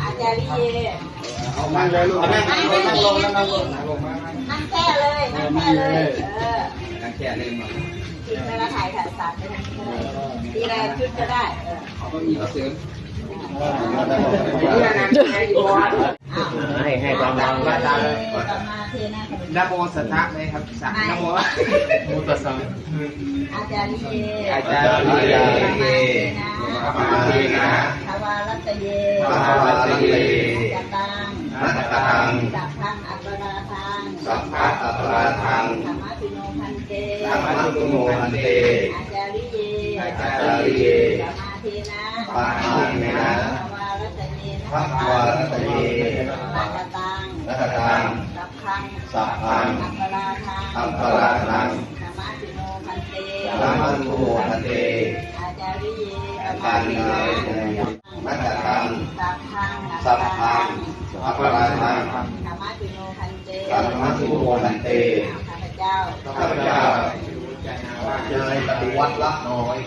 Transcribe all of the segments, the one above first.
อาจารย์เยเอามาเลยลูกนั่งนั่งลงนั่งลงนั่งลงนั่งลงมานั่งแค่เลยนั่งแค่เลยเออนั่งแค่เลยมากินเวลาถ่ายถ่ายสัตว์ทีละชุดก็ได้เออก็มีกระเสริมให้ให้ความรักอาจารย์ต่อมนโมสัทธะไหมครับสักนโมมุตสังอาจารย์เยอาจารย์เยธรรมาเทนะ รัตเยทวารัตเยจัตตังนัตตังสัพพังอัปปราทังสัพพะอัปราทังธรรมะปิโนพันเตธรรมะตุโมหันเตอาจาริเยอาจารย์เยสมาเทนะปาเทนะทวารัตเยนะพระวารัตเยนัตตังนัตตังสัพพังสัพพังอัปปราทังอัปปราทังธรรมะปิโนพันเตธรรมะตุโมหันเตอาจาริเยอาจารย์เย โมหันเตข้าพเจ้าข้าพเจ้าเจริญปฏิวัติละน้อย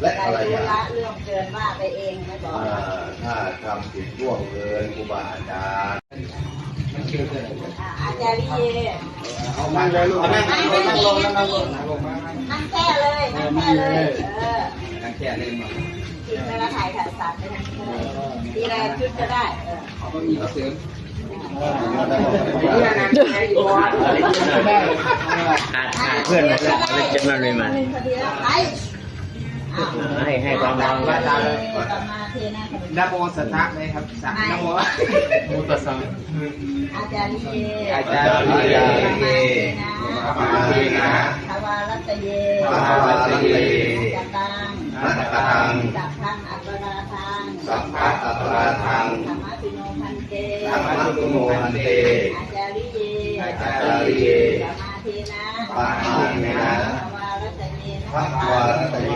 และอะไรธุอะระเรื่องเกินว่าไปเองไม่บอกถ้าทำผิดล่วงเกินครูบาอาจารย์อาจารย์เยเอามาเลยลูกนั่งนั่งลงนั่งลงนั่งลงนั่งแค่เลยนั่งแค่เลยเออนั่งแค่เลยมากินเวลาถ่ายถ่ายสัตว์ไปทางนี้ก็ได้ทีละชุดก็ได้ เออก็มีกระเสริมเพื่อนมาแล้วเล็กจะมาเลยมาให้ให้ความรักอาจาตาเทนะนโมสัทธะไหมครับสักนโมมุตสังอาจารย์เยอาจารย์เยธรรมาเทนะทวารัตเยทวารัตเยจัตังนัตังสัพพังอัปปราทังสัพพะอัปปราทัง ธรรมะปิโนพันเตธรรมะตุโมหันเตอาจาริเยอาจารย์เยสมาเทนะปาเทนะทวารัตเยนะพระวารัตเย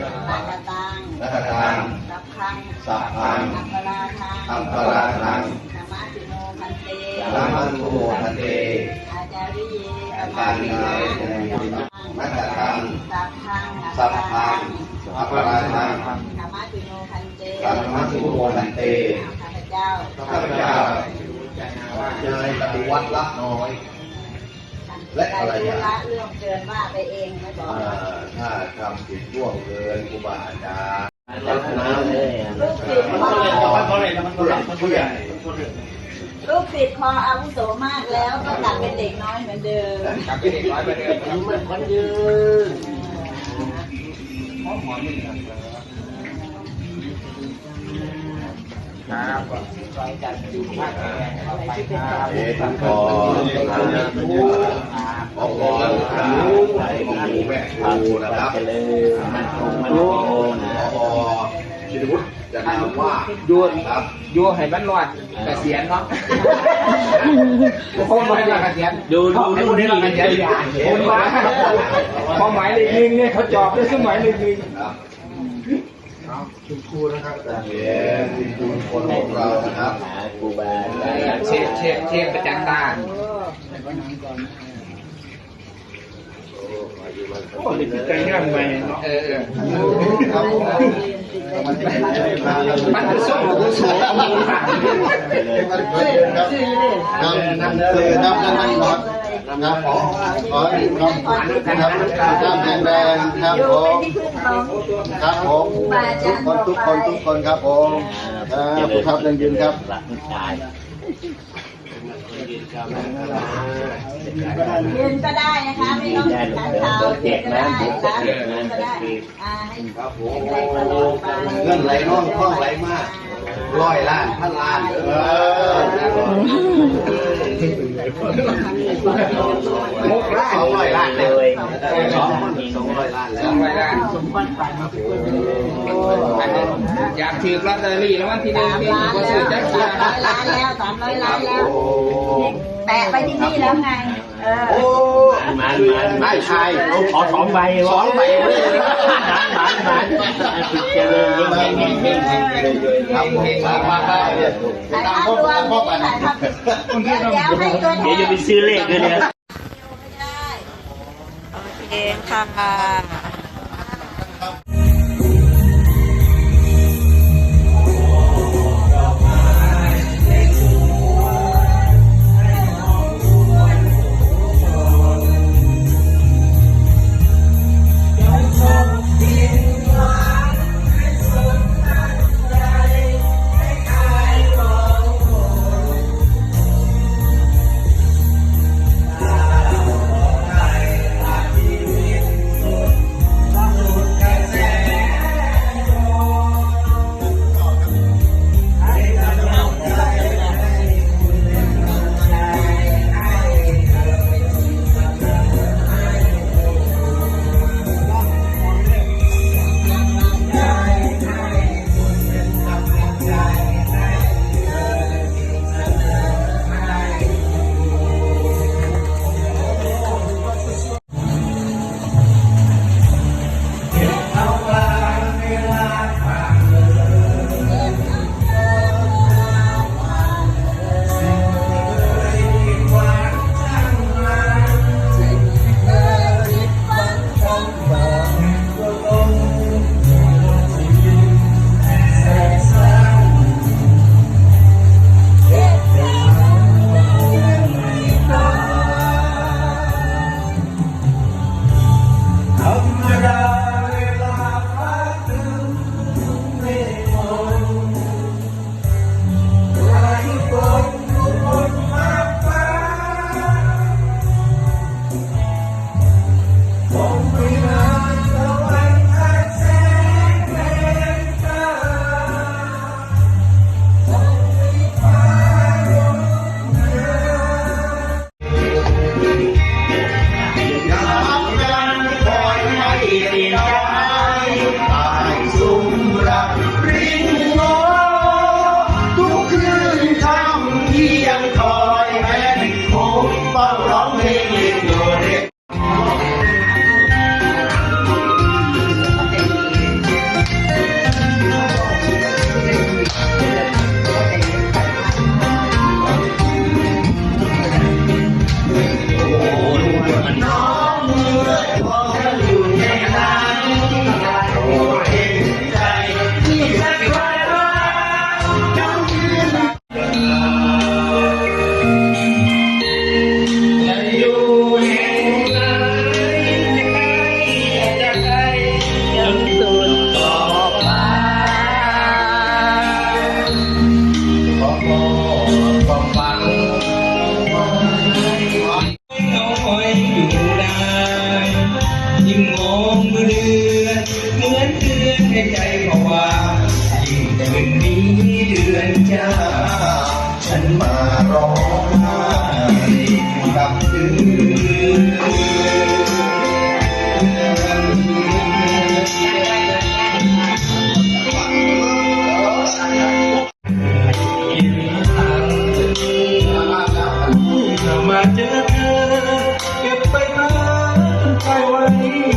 นัตตังนัตตังสัพพังสัพพังอัปปราทังอัปปราทังธรรมะปิโนพันเตธรรมะตุโมหันเตอาจาริเยอาจารย์เยนัตตังสัพพังสัพพังอัปปราทังธรรมะปิโนพันเตธรรมะตุโมหันเตข้าพเจ้าข้าพเจ้าเจริญปฏิวัติละน้อย และอะไรอะธุระเรื่องเกินว่าไปเองไม่บอกอ่าถ้าทำผิดล่วงเกินครูบาอาจารย์รักน้ำเลยลูกศิษย์พอผู้ใหญ่ลูกศิษย์พออาวุโสมากแล้วก็กลับเป็นเด็กน้อยเหมือนเดิมกลับไปเด็กน้อยไปเดิมมันคนยืน ครับขอให้จัดอยู่ภาคแรงต่อไปคอตังกขอพรครับใส่ของหมูแม่ครูนะครับเจริญมันคงมันโตนะขอชินวุฒิจะนำว่ายูนครับยูให้มันรอดเกษียณเนาะคงไม่ได้เกษียณดูดูดูนนี้นี่เราเกษียณคนมาความหมายเลขหนึ่งเนี่ยเขาจอบด้วยสมัยเลขหนึ่ง ครับคุณครูนะครับแต่เห็นคุณครูคนของเรานะครับหาครูบาอาจารย์เชฟเชฟเชฟประจันตาโอ้ยใจงามไหมเออเออครับผมมันจะเป็นอะไรมามันจะส่งหัวสูงเอามือสั่นครับนำคือนำนำ นำครับขอขอน้องครับน้ำแดงแดงครับอยู่ผเป็นมที่พึ่งของครับผมทุกคนทุกคนทุกคนครับผมครับผู้ทับยังยืนครับรักชายยืนก็ได้นะคะไม่ต้องขันเท้ายืนก็ได้นะคะยืนก็ได้อ่าให้ครับผแข็มงแรงตลอดไปเงินไหลน้องคล่องไหลมาก ร้อยล้านพันล้านเออมุกล้าสองร้อยล้านเลเลยยสองสองร้อยล้านแล้สวองร้อยล้านอยากถือลอตเตอรี่แล้ววันที่หนึ่งสามที่ล้านก็แล้ซื้อวจักสาเสียมร้อยล้านแล้วสามร้อยล้านแล้วแตะไปที่นี่แล้วไงเออ โอ้มันมันไม่ใช่ขอสองใบสองใบเลยหมานหมานเจริญยิ่งยิ่งยิ่งยิ่งครับผมมามามาเนี่ยถ่ายตามพ่อรวมพ่อไปถ่ายภาพเดี๋ยวให้ตัวแทนเดี๋ยวจะไปซื้อเลขเลยเนี่ยโอเคค่ะ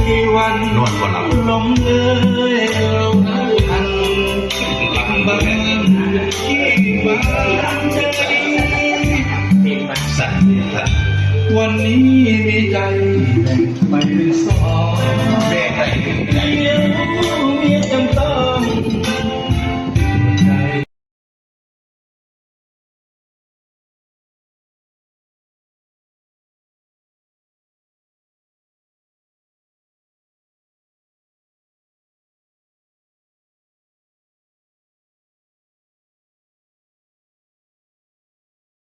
กี่วันนวดกอนหลับลมเอ้ยเราทันลำบากที่มาลังใจสั่นครัวันนี้มีใจแบ่งไปเป็นสองแบ่งไปเป็นใจ